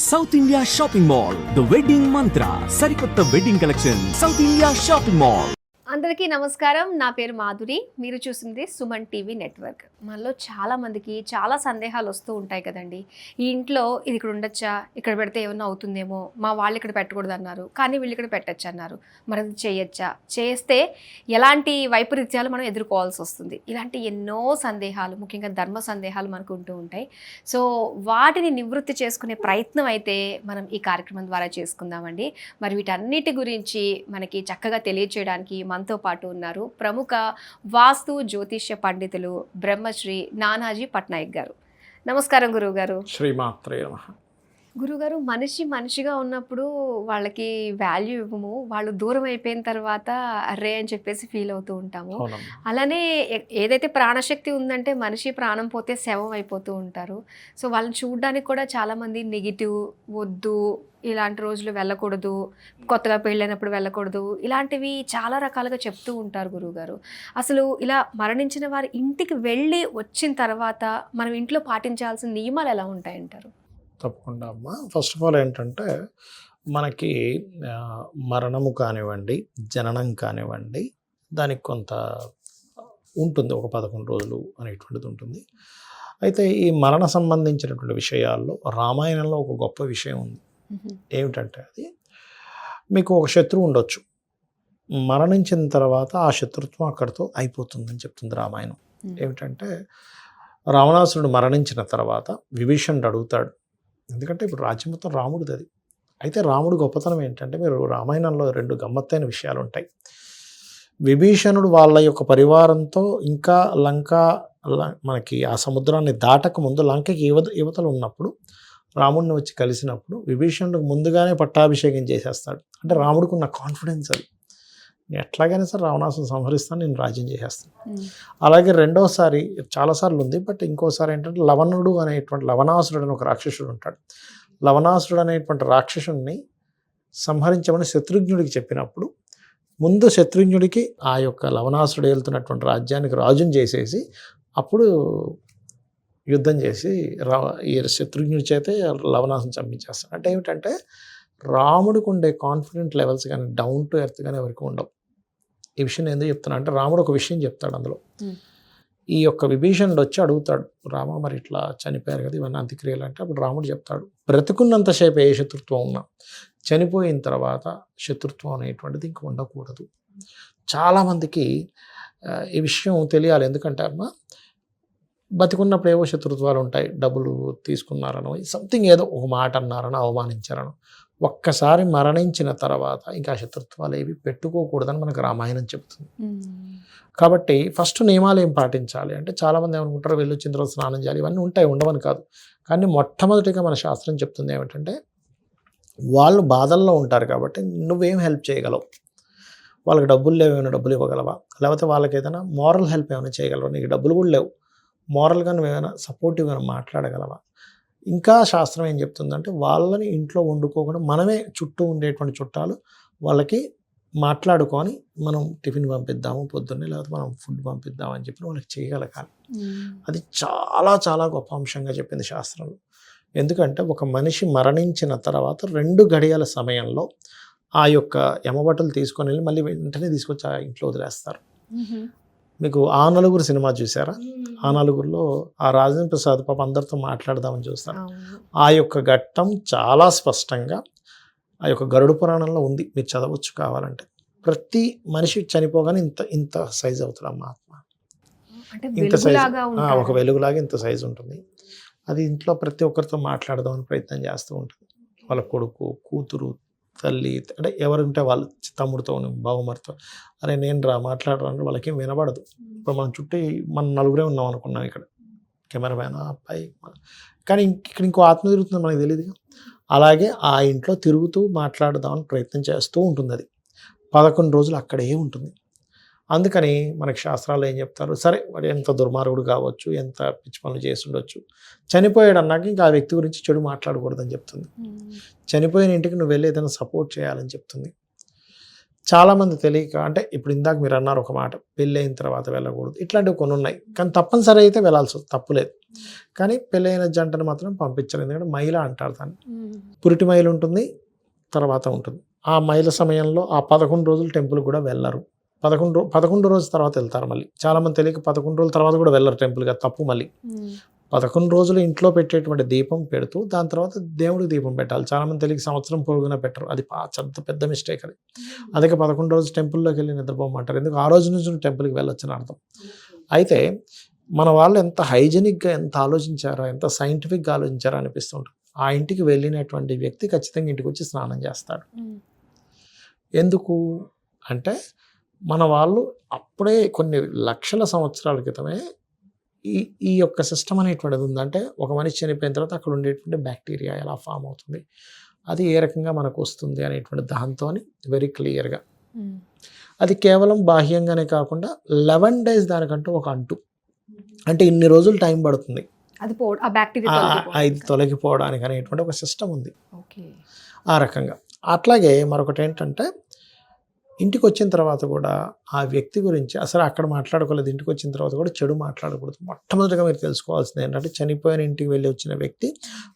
South India shopping mall the wedding Mantra ಸರಿಕೊತ್ತ wedding collection South India shopping mall అందరికీ నమస్కారం. నా పేరు మాధురి. మీరు చూసింది సుమన్ టీవీ నెట్వర్క్. మనలో చాలామందికి చాలా సందేహాలు వస్తూ ఉంటాయి కదండి. ఈ ఇంట్లో ఇది ఇక్కడ ఉండొచ్చా? ఇక్కడ పెడితే ఏమన్నా అవుతుందేమో? మా వాళ్ళు ఇక్కడ పెట్టకూడదు అన్నారు కానీ వీళ్ళు ఇక్కడ పెట్టచ్చు అన్నారు. మరి అది చేయొచ్చా? చేస్తే ఎలాంటి వైపరీత్యాలు మనం ఎదుర్కోవాల్సి వస్తుంది. ఇలాంటి ఎన్నో సందేహాలు ముఖ్యంగా ధర్మ సందేహాలు మనకు ఉంటూ ఉంటాయి. సో వాటిని నివృత్తి చేసుకునే ప్రయత్నం అయితే మనం ఈ కార్యక్రమం ద్వారా చేసుకుందామండి. మరి వీటన్నిటి గురించి మనకి చక్కగా తెలియచేయడానికి మనతో పాటు ఉన్నారు. ప్రముఖ వాస్తు జ్యోతిష్య పండితులు బ్రహ్మశ్రీ నానాజీ పట్నాయక్ గారు. నమస్కారం గురువు గారు శ్రీమాత్రే నమ. గురుగారు మనిషి మనిషిగా ఉన్నప్పుడు వాళ్ళకి వాల్యూ ఇవ్వము. వాళ్ళు దూరం అయిపోయిన తర్వాత అర్రే అని చెప్పేసి ఫీల్ అవుతూ ఉంటాము. అలానే ఏదైతే ప్రాణశక్తి ఉందంటే మనిషి ప్రాణం పోతే శవం అయిపోతూ ఉంటారు. సో వాళ్ళని చూడడానికి కూడా చాలామంది నెగిటివ్ వద్దు ఇలాంటి రోజులు వెళ్ళకూడదు కొత్తగా పెళ్ళైనప్పుడు వెళ్ళకూడదు ఇలాంటివి చాలా రకాలుగా చెప్తూ ఉంటారు గురువుగారు అసలు ఇలా మరణించిన వారి ఇంటికి వెళ్ళి వచ్చిన తర్వాత మనం ఇంట్లో పాటించాల్సిన నియమాలు ఎలా ఉంటాయంటారు? తప్పకుండా అమ్మా. ఫస్ట్ ఆఫ్ ఆల్ ఏంటంటే మనకి మరణము కానివ్వండి జననం కానివ్వండి దానికి కొంత ఉంటుంది. ఒక పదకొండు రోజులు అనేటువంటిది ఉంటుంది. అయితే ఈ మరణ సంబంధించినటువంటి విషయాల్లో రామాయణంలో ఒక గొప్ప విషయం ఉంది. ఏమిటంటే అది మీకు ఒక శత్రువు ఉండొచ్చు. మరణించిన తర్వాత ఆ శత్రుత్వం అక్కడితో అయిపోతుందని చెప్తుంది రామాయణం. ఏమిటంటే రావణాసురుడు మరణించిన తర్వాత విభీషణుడు అడుగుతాడు ఎందుకంటే ఇప్పుడు రాజ్యం మొత్తం రాముడిది అది. అయితే రాముడు గొప్పతనం ఏంటంటే మీరు రామాయణంలో రెండు గమ్మత్తైన విషయాలు ఉంటాయి విభీషణుడు వాళ్ళ యొక్క పరివారంతో ఇంకా లంక మనకి ఆ సముద్రాన్ని దాటక ముందు లంకకి యువత యువతలు ఉన్నప్పుడు రాముడిని వచ్చి కలిసినప్పుడు విభీషణుడు ముందుగానే పట్టాభిషేకం చేసేస్తాడు. అంటే రాముడికి ఉన్న కాన్ఫిడెన్స్ అది. ఎట్లాగైనా సరే రావణాసుని సంహరిస్తాను నేను రాజ్యం చేసేస్తాను. అలాగే రెండోసారి చాలాసార్లు ఉంది బట్ ఇంకోసారి ఏంటంటే లవణుడు అనేటువంటి లవణాసురుడు అని ఒక రాక్షసుడు ఉంటాడు. లవణాసురుడు అనేటువంటి రాక్షసుడిని సంహరించమని శత్రుఘ్నుడికి చెప్పినప్పుడు ముందు శత్రుఘ్నుడికి ఆ యొక్క లవణాసురుడు వెళ్తున్నటువంటి రాజ్యానికి రాజుని చేసేసి అప్పుడు యుద్ధం చేసి రా ఈ శత్రుఘ్నుడి చేతే లవణాసుని చంపించేస్తాడు. అంటే ఏమిటంటే రాముడికి ఉండే కాన్ఫిడెంట్ లెవెల్స్ కానీ డౌన్ టు ఎర్త్ కానీ ఎవరికి ఉండవు. ఈ విషయం ఎందుకు చెప్తున్నా అంటే రాముడు ఒక విషయం చెప్తాడు అందులో. ఈ యొక్క విభీషణుడు వచ్చి అడుగుతాడు రామ మరి ఇట్లా చనిపోయారు కదా ఇవన్నీ అంత్యక్రియలు అంటే అప్పుడు రాముడు చెప్తాడు బ్రతుకున్నంతసేపు ఏ శత్రుత్వం ఉన్నా చనిపోయిన తర్వాత శత్రుత్వం అనేటువంటిది ఇంక ఉండకూడదు. చాలామందికి ఈ విషయం తెలియాలి. ఎందుకంటే అమ్మ బతికున్నప్పుడు ఏవో శత్రుత్వాలు ఉంటాయి డబ్బులు తీసుకున్నారనో సంథింగ్ ఏదో ఒక మాట అన్నారనో అవమానించారనో. ఒక్కసారి మరణించిన తర్వాత ఇంకా శత్రుత్వాలు ఏవి పెట్టుకోకూడదని మనకు రామాయణం చెబుతుంది కాబట్టి ఫస్ట్ నియమాలు ఏం పాటించాలి అంటే చాలామంది ఏమనుకుంటారు వెళ్ళి వచ్చిన తర్వాత స్నానం చేయాలి ఇవన్నీ ఉంటాయి ఉండవని కాదు. కానీ మొట్టమొదటిగా మన శాస్త్రం చెప్తుంది ఏమిటంటే వాళ్ళు బాధల్లో ఉంటారు కాబట్టి నువ్వేం హెల్ప్ చేయగలవు? వాళ్ళకి డబ్బులు లేవు ఏమైనా డబ్బులు ఇవ్వగలవా? లేకపోతే వాళ్ళకి ఏదైనా మోరల్ హెల్ప్ ఏమైనా చేయగలవా? నీకు డబ్బులు కూడా లేవు. మోరల్గా నువ్వు ఏమైనా సపోర్టివ్గా మాట్లాడగలవా? ఇంకా శాస్త్రం ఏం చెప్తుందంటే వాళ్ళని ఇంట్లో వండుకోకుండా మనమే చుట్టూ ఉండేటువంటి చుట్టాలు వాళ్ళకి మాట్లాడుకొని మనం టిఫిన్ పంపిద్దాము పొద్దున్నే లేకపోతే మనం ఫుడ్ పంపిద్దాము అని చెప్పి వాళ్ళకి చేయగలగాలి అది చాలా చాలా గొప్ప అంశంగా చెప్పింది శాస్త్రంలో. ఎందుకంటే ఒక మనిషి మరణించిన తర్వాత రెండు గడియల సమయంలో ఆ యొక్క యమబట్టలు తీసుకొని వెళ్ళి మళ్ళీ వెంటనే తీసుకొచ్చి ఆ ఇంట్లో వదిలేస్తారు. మీకు ఆ నలుగురు సినిమా చూసారా? ఆ నలుగురిలో ఆ రాజేంద్ర ప్రసాద్ పాప అందరితో మాట్లాడదామని చూస్తారు ఆ యొక్క ఘట్టం చాలా స్పష్టంగా ఆ యొక్క గరుడు పురాణంలో ఉంది. మీరు చదవచ్చు కావాలంటే. ప్రతి మనిషి చనిపోగానే ఇంత ఇంత సైజ్ అవుతాడు ఆ మహాత్మ. అంటే ఇంత సైజు ఒక. వెలుగులాగా ఇంత సైజు ఉంటుంది. అది ఇంట్లో ప్రతి ఒక్కరితో మాట్లాడదామని ప్రయత్నం చేస్తూ ఉంటుంది. వాళ్ళ కొడుకు కూతురు తల్లి అంటే ఎవరుంటే వాళ్ళు తమ్ముడితో బావమరితో అరే నేను రా మాట్లాడరా అంటే వాళ్ళకి వినబడదు. ఇప్పుడు మనం చుట్టూ మన నలుగురే ఉన్నాం అనుకున్నాం ఇక్కడ. కెమెరామ్యాన్ అబ్బాయి కానీ ఇక్కడ ఇంకో ఆత్మ తిరుగుతుంది మనకు తెలియదు అలాగే ఆ ఇంట్లో తిరుగుతూ మాట్లాడదామని ప్రయత్నం చేస్తూ ఉంటుంది అది. పదకొండు రోజులు అక్కడే ఉంటుంది. అందుకని మనకి శాస్త్రాలు ఏం చెప్తారు? సరే వాడు ఎంత దుర్మార్గుడు కావచ్చు ఎంత పిచ్చి పనులు చేసి ఉండొచ్చు చనిపోయాడు అన్నాక ఇంకా ఆ వ్యక్తి గురించి చెడు మాట్లాడకూడదని చెప్తుంది. చనిపోయిన ఇంటికి నువ్వు వెళ్ళి ఏదైనా సపోర్ట్ చేయాలని చెప్తుంది. చాలామంది తెలియక అంటే ఇప్పుడు ఇందాక మీరు అన్నారు ఒక మాట పెళ్ళి అయిన తర్వాత వెళ్ళకూడదు. ఇట్లాంటివి కొన్ని ఉన్నాయి. కానీ తప్పనిసరి అయితే వెళ్ళాల్సి తప్పులేదు కానీ పెళ్ళైన జంటను మాత్రం పంపించారు ఎందుకంటే మహిళ అంటారు దాన్ని. పురిటి మైలు ఉంటుంది తర్వాత ఉంటుంది. ఆ మైల సమయంలో ఆ పదకొండు రోజులు టెంపుల్ కూడా వెళ్ళరు. పదకొండు పదకొండు రోజుల తర్వాత వెళ్తారు మళ్ళీ. చాలామంది తెలియక పదకొండు రోజుల తర్వాత కూడా వెళ్ళరు టెంపుల్గా తప్పు మళ్ళీ. పదకొండు రోజులు ఇంట్లో పెట్టేటువంటి దీపం పెడుతూ దాని తర్వాత దేవుడికి దీపం పెట్టాలి. చాలామంది తెలియక సంవత్సరం పొడుగునా పెట్టరు. అది చాలా పెద్ద మిస్టేక్ అది. అందుకే పదకొండు రోజు టెంపుల్లోకి వెళ్ళి నిద్రపోమంటారు. ఎందుకు? ఆ రోజు నుంచి టెంపుల్కి వెళ్ళొచ్చని అర్థం. అయితే మన వాళ్ళు ఎంత హైజెనిక్గా ఎంత ఆలోచించారో ఎంత సైంటిఫిక్గా ఆలోచించారో అనిపిస్తుంటుంది. ఆ ఇంటికి వెళ్ళినటువంటి వ్యక్తి ఖచ్చితంగా ఇంటికి వచ్చి స్నానం చేస్తాడు. ఎందుకు? అంటే మన వాళ్ళు అప్పుడే కొన్ని లక్షల సంవత్సరాల క్రితమే ఈ ఈ యొక్క సిస్టమ్ అనేటువంటిది ఉందంటే ఒక మనిషి చనిపోయిన తర్వాత అక్కడ ఉండేటువంటి బ్యాక్టీరియా ఎలా ఫామ్ అవుతుంది? అది ఏ రకంగా మనకు వస్తుంది అనేటువంటి దాంతో వెరీ క్లియర్గా అది కేవలం బాహ్యంగానే కాకుండా లెవెన్ డేస్ దానికంటూ ఒక అంటు. అంటే ఇన్ని రోజులు టైం పడుతుంది. అది తొలగిపోవడానికి. అనేటువంటి ఒక సిస్టమ్ ఉంది. ఓకే. ఆ రకంగా. అట్లాగే మరొకటి ఏంటంటే ఇంటికి వచ్చిన తర్వాత కూడా ఆ వ్యక్తి గురించి అసలు అక్కడ మాట్లాడుకోలేదు. ఇంటికి వచ్చిన తర్వాత కూడా చెడు మాట్లాడకూడదు. మొట్టమొదటిగా మీరు తెలుసుకోవాల్సింది ఏంటంటే చనిపోయిన ఇంటికి వెళ్ళి వచ్చిన వ్యక్తి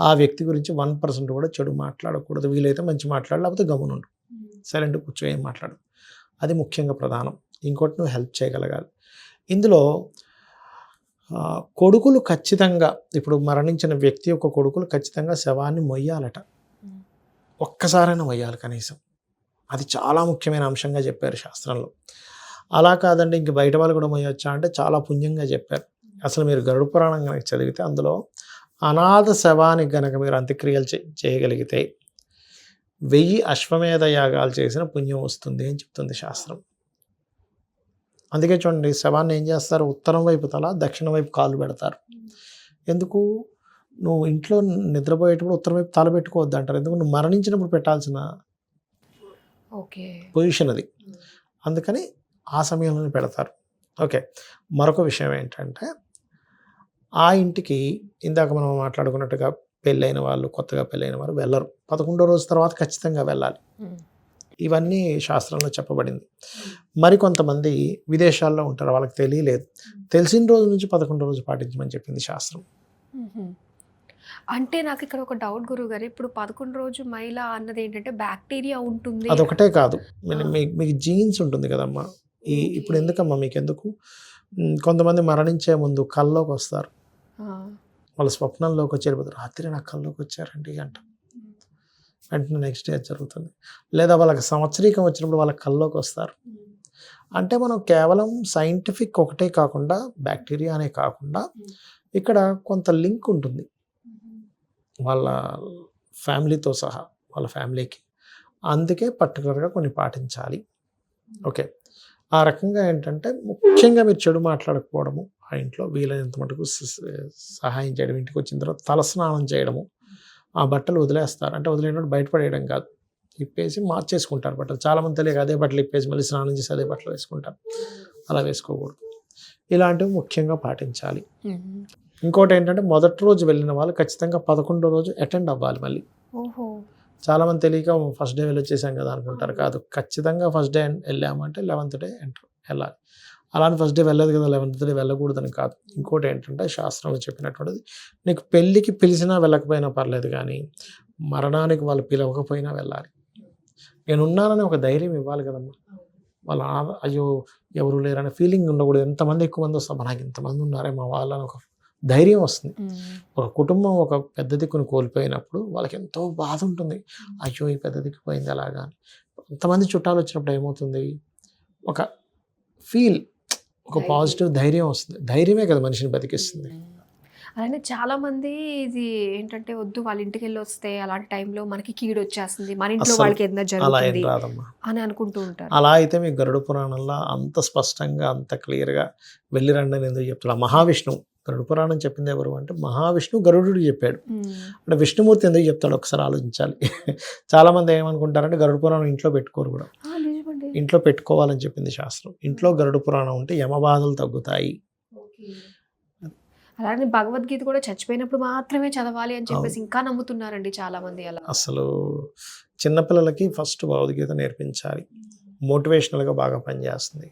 ఆ వ్యక్తి గురించి వన్ పర్సెంట్ కూడా చెడు మాట్లాడకూడదు. వీలైతే మంచి మాట్లాడాలి లేకపోతే గమనుండు సైలెంట్ కూర్చో ఏం మాట్లాడు? అది ముఖ్యంగా ప్రధానం. ఇంకోటి నువ్వు హెల్ప్ చేయగలగాలి. ఇందులో కొడుకులు ఖచ్చితంగా ఇప్పుడు మరణించిన వ్యక్తి యొక్క కొడుకులు ఖచ్చితంగా శవాన్ని మొయ్యాలట. ఒక్కసారైనా మొయ్యాలి కనీసం. అది చాలా ముఖ్యమైన అంశంగా చెప్పారు శాస్త్రంలో. అలా కాదండి ఇంక బయట వాళ్ళు కూడా మొయ్యొచ్చా అంటే చాలా పుణ్యంగా చెప్పారు. అసలు మీరు గరుడ పురాణం కనుక చదివితే అందులో అనాథ శవానికి గనక మీరు అంత్యక్రియలు చే- చేయగలిగితే వెయ్యి అశ్వమేధ యాగాలు చేసిన పుణ్యం వస్తుంది అని చెప్తుంది శాస్త్రం. అందుకే చూడండి శవాన్ని ఏం చేస్తారు? ఉత్తరం వైపు తల దక్షిణ వైపు కాళ్ళు పెడతారు. ఎందుకు? నువ్వు ఇంట్లో నిద్రపోయేటప్పుడు ఉత్తరం వైపు తల పెట్టుకోవద్దు అంటారు ఎందుకు? నువ్వు మరణించినప్పుడు పెట్టాల్సిన పొజిషన్ అది. అందుకని ఆ సమయంలోనే పెడతారు. ఓకే. మరొక విషయం ఏంటంటే ఆ ఇంటికి ఇందాక మనం మాట్లాడుకున్నట్టుగా పెళ్ళైన వాళ్ళు కొత్తగా పెళ్ళైన వారు వెళ్ళరు. పదకొండో రోజు తర్వాత ఖచ్చితంగా వెళ్ళాలి. ఇవన్నీ శాస్త్రంలో చెప్పబడింది. మరికొంతమంది విదేశాల్లో ఉంటారు వాళ్ళకి తెలియలేదు. తెలిసిన రోజు నుంచి పదకొండో రోజు పాటించమని చెప్పింది శాస్త్రం. అంటే నాకు ఇక్కడ ఒక డౌట్ గురువు గారు ఇప్పుడు పదకొండు రోజు మైల అన్నది ఏంటంటే బ్యాక్టీరియా ఉంటుంది. అదొకటే కాదు. మీకు జీన్స్ ఉంటుంది కదమ్మా. ఈ ఇప్పుడు ఎందుకమ్మా మీకు ఎందుకు కొంతమంది మరణించే ముందు కల్లోకి వస్తారు వాళ్ళ స్వప్నంలోకి వచ్చి వెళ్ళిపోతారు. రాత్రి నా కల్లోకి వచ్చారండి అంట. వెంటనే నెక్స్ట్ డే జరుగుతుంది. లేదా వాళ్ళకి సంవత్సరీకం వచ్చినప్పుడు వాళ్ళ కల్లోకి వస్తారు అంటే మనం కేవలం సైంటిఫిక్ ఒకటే కాకుండా బ్యాక్టీరియా అనే కాకుండా ఇక్కడ కొంత లింక్ ఉంటుంది. వాళ్ళ ఫ్యామిలీతో సహా వాళ్ళ ఫ్యామిలీకి. అందుకే పర్టికులర్గా కొన్ని పాటించాలి. ఓకే. ఆ రకంగా ఏంటంటే ముఖ్యంగా మీరు చెడు మాట్లాడకపోవడము ఆ ఇంట్లో వీలైనంత మటుకు సహాయం చేయడం ఇంటికి వచ్చిన తర్వాత తలస్నానం చేయడము ఆ బట్టలు వదిలేస్తారు. అంటే వదిలేనప్పుడు బయటపడేయడం కాదు. ఇప్పేసి మార్చేసుకుంటారు బట్టలు. చాలామంది తెలియక అదే బట్టలు ఇప్పేసి మళ్ళీ స్నానం చేసి అదే బట్టలు వేసుకుంటారు. అలా వేసుకోకూడదు. ఇలాంటివి ముఖ్యంగా పాటించాలి. ఇంకోటి ఏంటంటే మొదటి రోజు వెళ్ళిన వాళ్ళు ఖచ్చితంగా పదకొండో రోజు అటెండ్ అవ్వాలి మళ్ళీ. ఓహో. చాలామంది తెలియక ఫస్ట్ డే వెళ్ళి వచ్చేసాం కదా అనుకుంటారు. కాదు ఖచ్చితంగా ఫస్ట్ డే వెళ్ళామంటే లెవెన్త్ డే ఎంటర్ వెళ్ళాలి. అలానే ఫస్ట్ డే వెళ్ళదు కదా లెవెన్త్ డే వెళ్ళకూడదని కాదు. ఇంకోటి ఏంటంటే శాస్త్రంలో చెప్పినటువంటిది నీకు పెళ్ళికి పిలిచినా వెళ్ళకపోయినా పర్లేదు కానీ మరణానికి వాళ్ళు పిలవకపోయినా వెళ్ళాలి. నేను ఉన్నానని ఒక ధైర్యం ఇవ్వాలి కదమ్మా. వాళ్ళ అయ్యో ఎవరు లేరనే ఫీలింగ్ ఉండకూడదు. ఎంతమంది ఎక్కువ మంది వస్తారు నాకు ఇంతమంది ఉన్నారే మా వాళ్ళని ఒక ధైర్యం వస్తుంది. ఒక కుటుంబం ఒక పెద్ద దిక్కును కోల్పోయినప్పుడు వాళ్ళకి ఎంతో బాధ ఉంటుంది. అయ్యో ఈ పెద్ద దిక్కు పోయింది అలాగా అని. అంతమంది చుట్టాలు వచ్చినప్పుడు ఏమవుతుంది? ఒక ఫీల్ ఒక. పాజిటివ్ ధైర్యం వస్తుంది. ధైర్యమే కదా మనిషిని బతికిస్తుంది. అలానే చాలా మంది ఇది ఏంటంటే వద్దు వాళ్ళ ఇంటికి వెళ్ళి వస్తే అలాంటి టైంలో మనకి కీడు వచ్చేస్తుంది. మన ఇంట్లో వాళ్ళకి ఏదైనా జరుగుతుంది అని అనుకుంటూ ఉంటారు. అలా అయితే మీ గరుడ పురాణంలో అంత స్పష్టంగా అంత క్లియర్గా వెళ్ళి రండి అని ఎందుకు చెప్తున్నా? మహావిష్ణువు. గరుడ పురాణం చెప్పింది ఎవరు అంటే మహావిష్ణువు గరుడు చెప్పాడు. అంటే విష్ణుమూర్తి ఎందుకు చెప్తాడు ఒకసారి ఆలోచించాలి. చాలామంది ఏమనుకుంటారంటే గరుడ పురాణం ఇంట్లో పెట్టుకోరు కూడా. ఇంట్లో పెట్టుకోవాలని చెప్పింది శాస్త్రం. ఇంట్లో గరుడ పురాణం ఉంటే యమబాధలు తగ్గుతాయి. అలానే భగవద్గీత కూడా చచ్చిపోయినప్పుడు మాత్రమే చదవాలి అని చెప్పేసి ఇంకా నమ్ముతున్నారండి చాలా మంది అలా. అసలు చిన్నపిల్లలకి ఫస్ట్ భగవద్గీత నేర్పించాలి. మోటివేషనల్గా బాగా పనిచేస్తుంది.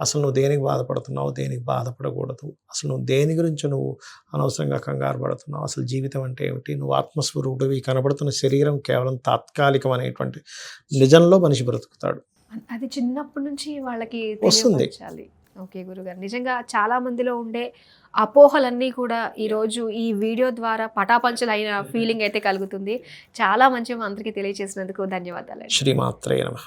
అసలు నువ్వు దేనికి బాధపడుతున్నావు దేనికి బాధపడకూడదు. అసలు నువ్వు దేని గురించి నువ్వు అనవసరంగా కంగారు పడుతున్నావు అసలు జీవితం అంటే ఏమిటి నువ్వు ఆత్మస్వరూపుడివి కనబడుతున్న శరీరం కేవలం తాత్కాలికం అనేటువంటి నిజంలో మనిషి బ్రతుకుతాడు. అది చిన్నప్పటి నుంచి వాళ్ళకి వస్తుంది. ఓకే గురుగారు నిజంగా చాలా మందిలో ఉండే అపోహలన్నీ కూడా ఈరోజు ఈ వీడియో ద్వారా పటాపంచలు అయిన ఫీలింగ్ అయితే కలుగుతుంది. చాలా మంచి అందరికీ తెలియజేసినందుకు ధన్యవాదాలు శ్రీమాత్రే నమ.